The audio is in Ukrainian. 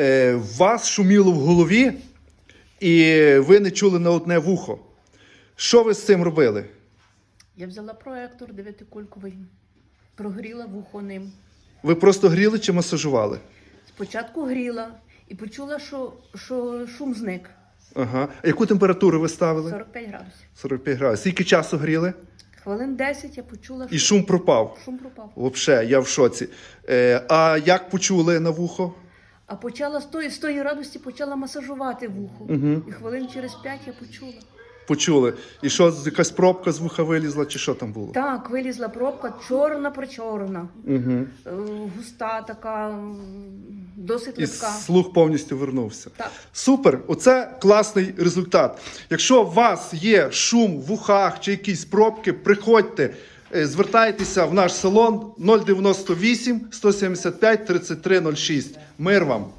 Е, вас шуміло в голові, і ви не чули на одне вухо. Що ви з цим робили? Я взяла проектор дев'ятикульковий, прогріла вухо ним. Ви просто гріли чи масажували? Спочатку гріла і почула, що, що шум зник. Ага. А яку температуру ви ставили? 45 градусів. 45 градусів. Скільки часу гріли? Хвилин 10 я почула, що І шум пропав. шум пропав. Вообще, я в шоці. Е, а як почули на вухо? А почала з тої, з тої радості почала масажувати вухо. Угу. І хвилин через 5 я почула. Почули. І що, якась пробка з вуха вилізла, чи що там було? Так, вилізла пробка чорна причорна, Угу. е, густа така, досить І слух повністю вернувся. Так. Супер, оце класний результат. Якщо у вас є шум в ухах чи якісь пробки, приходьте, звертайтеся в наш салон 098 175 3306. Мир вам!